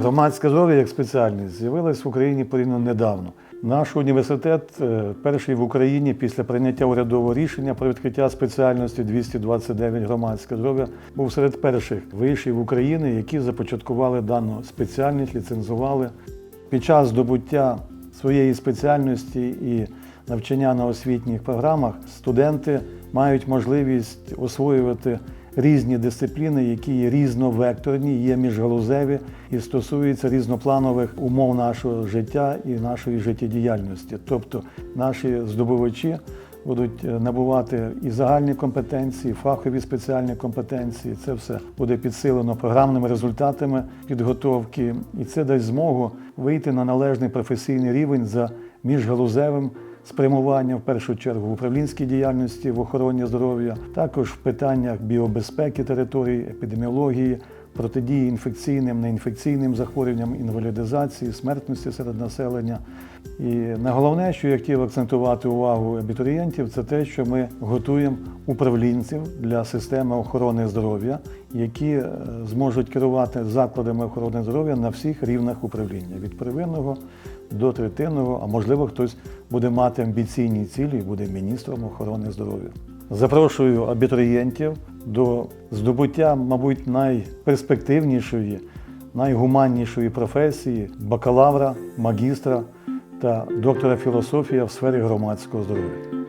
Громадське здоров'я як спеціальність з'явилась в Україні порівняно недавно. Наш університет е, перший в Україні після прийняття урядового рішення про відкриття спеціальності 229 громадське здоров'я був серед перших вишів України, які започаткували дану спеціальність, ліцензували. Під час здобуття своєї спеціальності і навчання на освітніх програмах студенти мають можливість освоювати різні дисципліни, які є різновекторні, є міжгалузеві і стосуються різнопланових умов нашого життя і нашої життєдіяльності. Тобто наші здобувачі будуть е, набувати і загальні компетенції, і фахові спеціальні компетенції. Це все буде підсилено програмними результатами підготовки, і це дасть змогу вийти на належний професійний рівень за міжгалузевим спрямування в першу чергу в управлінській діяльності в охороні здоров'я, також в питаннях біобезпеки території, епідеміології, протидії інфекційним, неінфекційним захворюванням, інвалідизації, смертності серед населення. І найголовне, що я хотів акцентувати увагу абітурієнтів, це те, що ми готуємо управлінців для системи охорони здоров'я, які е, зможуть керувати закладами охорони здоров'я на всіх рівнях управління від первинного до третинного, а можливо, хтось буде мати амбіційні цілі і буде міністром охорони здоров'я. Запрошую абітурієнтів до здобуття, мабуть, найперспективнішої, найгуманнішої професії бакалавра, магістра та доктора філософії в сфері громадського здоров'я.